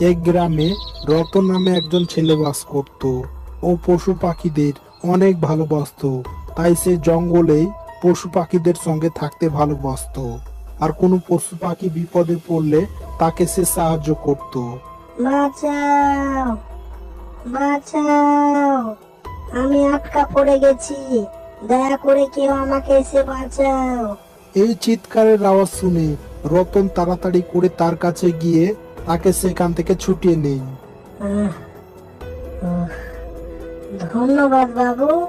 এক গ্রামে রতন নামে একজন ছেলে বাস করত ও পশু পাখিদের অনেক ভালোবাসতো। তাই সে জঙ্গলেই পশু পাখিদের সঙ্গে থাকতে ভালোবাসতো। আর কোনো পশু পাখি বিপদে পড়লে তাকে সে সাহায্য করত। বাঁচাও বাঁচাও আমি আটকা পড়ে গেছি। দয়া করে কেউ আমাকে এসে বাঁচাও। এই চিৎকারের আওয়াজ শুনে রতন তাড়াতাড়ি করে তার কাছে গিয়ে তাকে সেখান থেকে ছুটিয়ে নেই। ধন্যবাদ বাবু।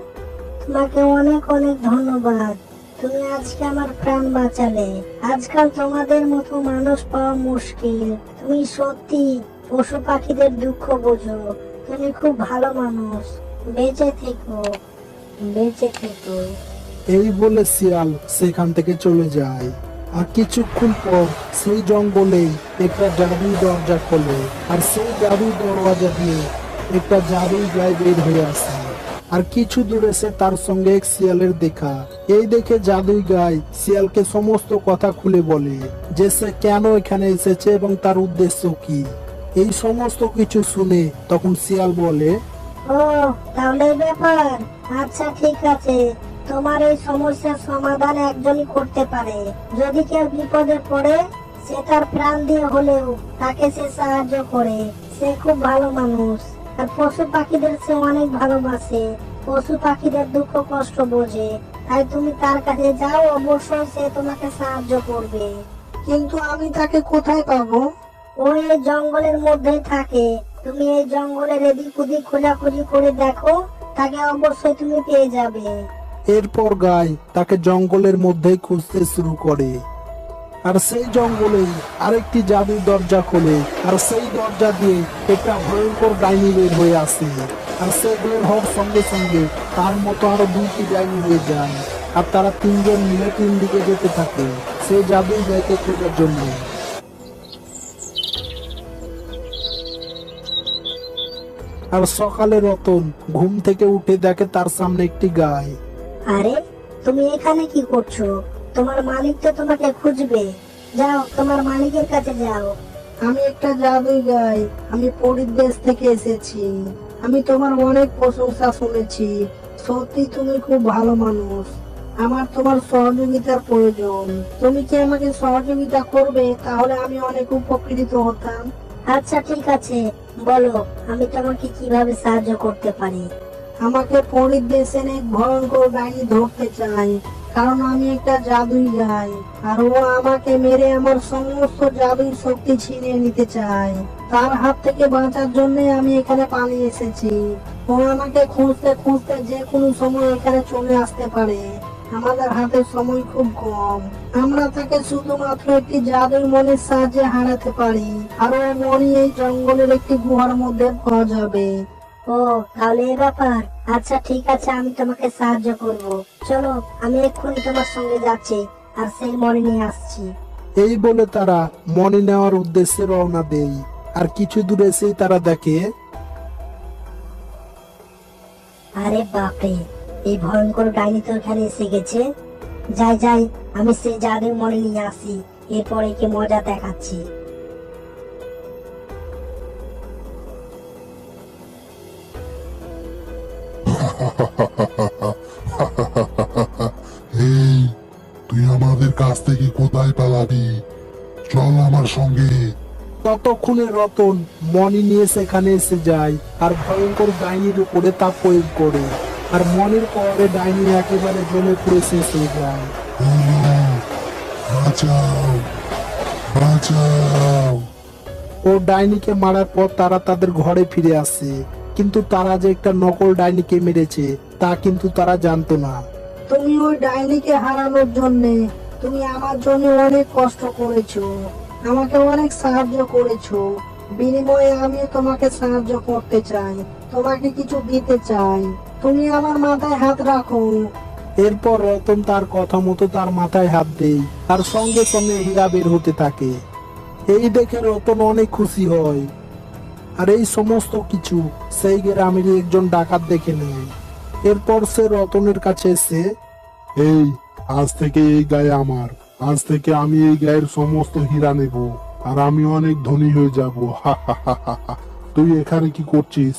তোমাকে অনেক অনেক ধন্যবাদ। তুমি আজকে আমার প্রাণ বাঁচালে। আজকাল তোমাদের মতো মানুষ পাওয়া মুশকিল। তুমি সত্যি পশু পাখিদের দুঃখ বোঝো। তুমি খুব ভালো মানুষ। বেঁচে থেকো। বেঁচে থেকো। এই বলে শিয়াল সেখান থেকে চলে যায়। আর কিছুক্ষণ পর সেই জঙ্গলেই একটা জাদুই দরজা খোলে আর সেই জাদুই দরওয়াজা দিয়ে একটা জাদুই গায়ে বের হয়ে আসে। আর কিছু দূরে সে তার সঙ্গে এক শিয়ালের দেখা। এই দেখে জাদুই গায় শিয়ালকে সমস্ত কথা খুলে বলে যে সে কেন এখানে এসেছে এবং তার উদ্দেশ্য কি। এই সমস্ত কিছু শুনে তখন শিয়াল বলে, ও, তাহলে ব্যাপার। আচ্ছা ঠিক আছে। তোমার এই সমস্যার সমাধান একজনই করতে পারে। যদি কেউ বিপদে পড়ে সে তার প্রাণ দিয়ে হলেও তাকে সে সাহায্য করে। সে খুব ভালো মানুষ। আর পশু পাখিদের সে অনেক ভালোবাসে। পশু পাখিদের দুঃখ কষ্ট বোঝে। তাই তুমি তার কাছে যাও অবশ্যই সে তোমাকে সাহায্য করবে। কিন্তু আমি তাকে কোথায় পাবো? ওই এই জঙ্গলের মধ্যেই থাকে। তুমি এই জঙ্গলের এদিক ওদিক খোঁজাখুঁজি করে দেখো তাকে অবশ্যই তুমি পেয়ে যাবে। এরপর গায় তাকে জঙ্গলের মধ্যেই খুঁজতে শুরু করে। আর সেই জঙ্গলেই আরেকটি জাদুর দরজা খোলে, আর সেই দরজা দিয়ে একটা ভয়ঙ্কর ডাইনি বের হয়ে আসে। আর সে বের হওয়ার সঙ্গে সঙ্গে তার মতো আরও দুইটি ডাইনি হয়ে যায়, আর তারা তিনজন মিলে তিন দিকে যেতে থাকে সেই জাদুই গায়কে খোঁজার জন্য। আর সকালে রতন ঘুম থেকে উঠে দেখে তার সামনে একটি গায় আরে তুমি এখানে কি করছ? তোমার মালিক তো তোমাকে খুঁজবে। যাও তোমার মালিকের কাছে যাও। আমি একটা জাদুই গাই আমি পরীর দেশ থেকে এসেছি। আমি তোমার অনেক প্রশংসা শুনেছি। সত্যি তুমি খুব ভালো মানুষ। আমার তোমার সহযোগিতার প্রয়োজন। তুমি কি আমাকে সহযোগিতা করবে তাহলে আমি অনেক উপকৃত হতাম। আচ্ছা ঠিক আছে। বলো আমি তোমাকে কীভাবে সাহায্য করতে পারি? আমাকে পরীর দেশে এক ভয়ঙ্কর ডাইনি ধরতে চাই কারণ আমি একটা জাদুই গাই, আর ও আমাকে মেরে আমার সমস্ত জাদুর শক্তি ছিনিয়ে নিতে চায়। তার হাত থেকে বাঁচার জন্য আমি এখানে পালিয়ে এসেছি। ও আমাকে খুঁজতে খুঁজতে যে কোনো সময় এখানে চলে আসতে পারে। আমাদের হাতে সময় খুব কম। আমরা তাকে শুধুমাত্র একটি জাদুর মনের সাহায্যে হারাতে পারি। আর ও মনি এই জঙ্গলের একটি গুহার মধ্যে পাওয়া যাবে। ও তাহলে এ ব্যাপার। আচ্ছা ঠিক আছে আমি তোমাকে সাহায্য করব। চলো আমি এক্ষুনি তোমার সঙ্গে যাচ্ছি আর সেই মনে নিয়ে আসছি। এই বলে তারা মনে নেওয়ার উদ্দেশ্যে রওনা দেয় আর কিছু দূরে এসেই তারা দেখে আরে বাপরে এই ভয়ঙ্কর ডাইনি তো এখানে এসে গেছে। যাই যাই আমি সেই জাদুর মনে নিয়ে আসি এরপরে একে মজা দেখাচ্ছি। চল আমার সঙ্গে। ততক্ষণে রতন মনি নিয়ে সেখানে এসে যায় আর ভয়ঙ্কর ডাইনির উপরে তা প্রয়োগ করে আর মনির পরে ডাইনি একেবারে জ্বলে পুড়ে শেষ হয়ে যায়। বাঁচাও বাঁচাও। ও ডাইনিকে মারার পর তারা তাদের ঘরে ফিরে আসে কিন্তু তারা যে একটা নকল ডাইনিকে মেরেছে তা কিন্তু তারা জানতো না। তুমি ওই ডাইনিকে হারানোর জন্য তুমি আমার জন্য অনেক কষ্ট করেছ আমাকে অনেক সাহায্য করেছ। বিনিময়ে আমি তোমাকে সাহায্য করতে চাই তোমাকে কিছু দিতে চাই। তুমি আমার মাথায় হাত রাখো। এরপর রতন তার কথা মতো তার মাথায় হাত দেয় আর সঙ্গে সঙ্গে হীরা বের হতে থাকে। এই দেখে রতন অনেক খুশি হয়। আর এই সমস্ত কিছু সেই গ্রামেরই একজন ডাকাত দেখে নেয়। এরপর সে রতনের কাছে এসে এই আজ থেকে এই গায়ে আমার আজ থেকে আমি এই গায়ের সমস্ত হীরা নেব আর আমি অনেক ধনী হয়ে যাব। তুই এখানে কি করছিস?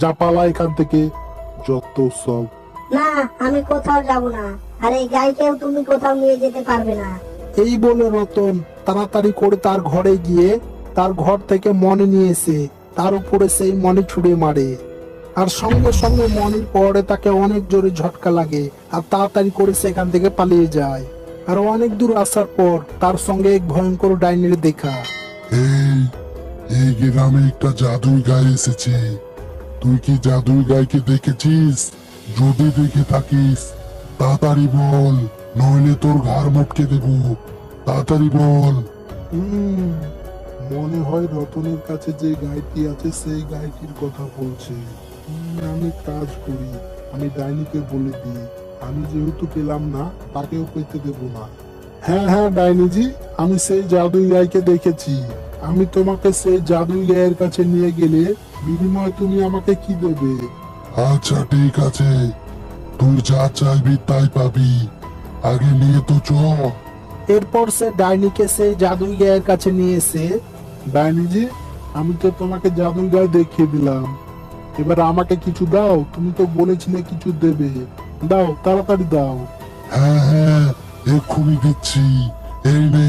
যা পালা এখান থেকে। যত সব। না আমি কোথাও যাব না আর এই গাইকেও তুমি কোথাও নিয়ে যেতে পারবে না। এই বলে রতন তাড়াতাড়ি করে তার ঘরে গিয়ে তার ঘর থেকে মনে নিয়ে এসে তার উপরে সেই মনে ছুড়ে মারে। আর সঙ্গে সঙ্গে মনির পরে তাকে অনেক জোরে ঝটকা লাগে আর তাড়াতাড়ি করে সেখান থেকে পালিয়ে যায়। আর অনেক দূর আসার পর তার সঙ্গে এক ভয়ঙ্কর ডাইনির দেখা। এই এই গ্রামে একটা জাদুই গাই এসেছে। তুই কি জাদুই গাইকে দেখেছিস? যদি দেখে থাকিস তাড়াতাড়ি বল নইলে তোর ঘাড় মটকে দেব। তাড়াতাড়ি বল। মনে হয় রতনের কাছে যে গাইটি আছে সেই গাইটির কথা বলছে। আমি কাজ করি আমি ডাইনিকে বলে দিই। আমি যেহেতু পেলাম না তাকেও পেতে দেব না। হ্যাঁ হ্যাঁ ডাইনিজি আমি সেই জাদুই গাইকে দেখেছি। আমি তোমাকে সেই জাদুই গায়ের কাছে নিয়ে গেলে বিনিময়ে তুমি আমাকে কি দেবে? আচ্ছা ঠিক আছে। তুই যা চাইবি তাই পাবি। আগে নিয়ে তো চ। এরপর সে ডাইনিকে সেই জাদুই গায়ের কাছে নিয়ে এসে ডাইনিজি আমি তো তোমাকে জাদুই গায়ে দেখিয়ে দিলাম। এবার আমাকে কিছু দাও তুমি তো বলেছিলে কিছু দেবে। দাও তাড়াতাড়ি দাও। হ্যাঁ হ্যাঁ এক্ষুনি দিচ্ছি। এই নে।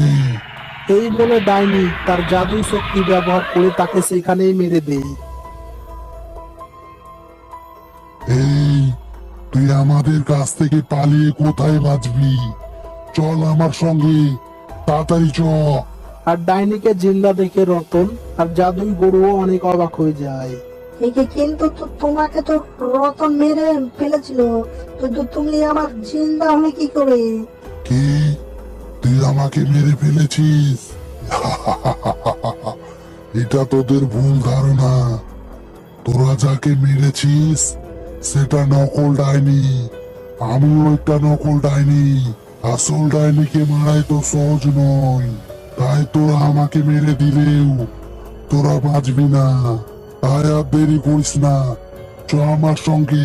এই বলে ডাইনি তার জাদুই শক্তি ব্যবহার করে তাকে সেখানেই মেরে দেয়। এই তুই আমাদের কাছ থেকে পালিয়ে কোথায় বাঁচবি? চল আমার সঙ্গে তাড়াতাড়ি চ। আর ডাইনিকে জিন্দা দেখে রতন আর জাদুই গরুও অনেক অবাক হয়ে যায়। কিন্তু তোমাকে তো রতন মেরে ফেলেছিল। তো তো তুমি আমার জিন্দা হলে কি করে? কি? তুই আমাকে মেরে ফেলেছিস? এটা তোদের ভুল ধারণা। তোরা যাকে মেরেছিস, সেটা নকল ডাইনি। আমিও একটা নকল ডাইনি। আসল ডাইনিকে মারাই তো সহজ নয়। তাই তোরা আমাকে মেরে দিলেও তোরা বাঁচবি না। আর দেরি করিস না। চ আমার সঙ্গে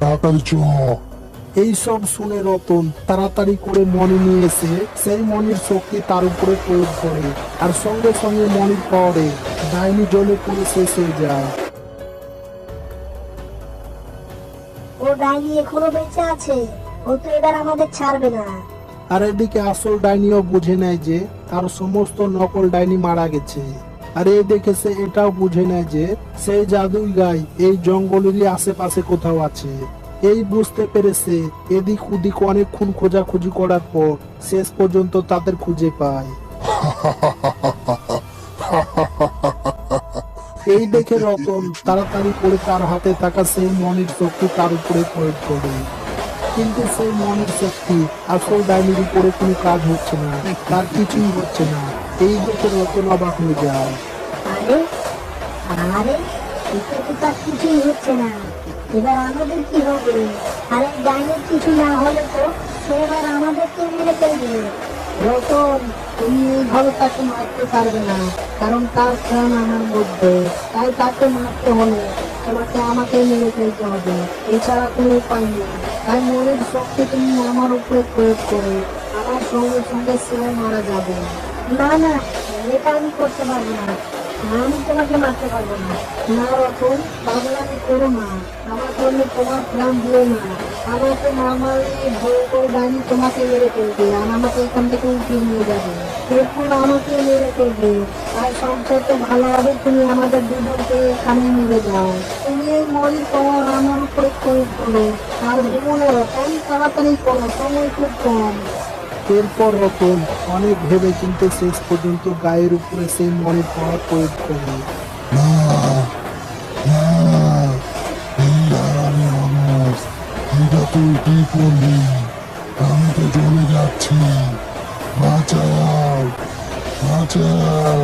তাড়াতাড়ি চ। এই সব শুনে রতন তাড়াতাড়ি করে মনি নিয়ে এসে সেই মনির শক্তি তার উপরে প্রয়োগ করে আর সঙ্গে সঙ্গে মনির পাওয়ারে ডাইনি জলে পুরো শেষ হয়ে যায়। ও ডাইনি এখনও বেঁচে আছে। ও তো এবার আমাদের ছাড়বে না। আর এদিকে আসল ডাইনিও বুঝে নেয় যে তার সমস্ত নকল ডাইনি মারা গেছে। আর এই দেখে সে এটাও বুঝে নেয় যে সেই জাদুই গাই, এই জঙ্গলেরই আশেপাশে কোথাও আছে। এই বুঝতে পেরেছে, এদিক ওদিক অনেকক্ষণ খোঁজাখুঁজি করার পর শেষ পর্যন্ত তাদের খুঁজে পায়। এই দেখে রতন তাড়াতাড়ি করে তার হাতে থাকা সেই মনির শক্তি তার উপরে প্রয়োগ করে। কিন্তু সেই মনের শক্তি আসল ডাইনির উপরে কোনো কাজ হচ্ছে না, তার কিছুই হচ্ছে না। এই দেখে রতন অবাক হয়ে যায়। আরে আরে এতে তার কিছুই হচ্ছে না। এবার আমাদের কি হবে? আরে ডাইনির কিছু না হলে তো সে এবার আমাদেরকে মেরে ফেলবে। রতন, তুমি এইভাবে তাকে মারতে পারবে না, কারণ তার প্রাণ আমার মধ্যে। তাই তাকে মারতে হলে তোমাকে আমাকে মেরে ফেলতে হবে। এছাড়া কোনো উপায় নেই। তাই মনের শক্তি তুমি আমার উপরে প্রয়োগ করে আমার সঙ্গে সঙ্গে সে মারা যাবে। না না এটা আমি করতে পারব না। আমি তোমাকে মারতে পারব না। না রতন পাগলামি করো না। আমার জন্য তোমার প্রাণ দিও না। আমাকে না মারলে ভয়ঙ্কর ডাইনি তোমাকে মেরে ফেলবে আর আমাকে এখান থেকে উঠিয়ে নিয়ে যাবে। এরপর আমাকে মেরে ফেলবে। আর সবচেয়ে ভালো হবে তুমি আমাদের দুজনকে এখানে মেরে যাও তুমি এই মরির পাওয়ার আমার উপরে প্রয়োগ করো। আর রতন তাড়াতাড়ি করো, সময় খুব কম। এরপর রতন অনেক ভেবে চিনতে শেষ পর্যন্ত গায়ের উপরে সেই মনের পাওয়ার প্রয়োগ করে না না এই হারামি মানুষ এটা তুই কি করলি। আমি তো চলে যাচ্ছি বাঁচাও বাঁচাও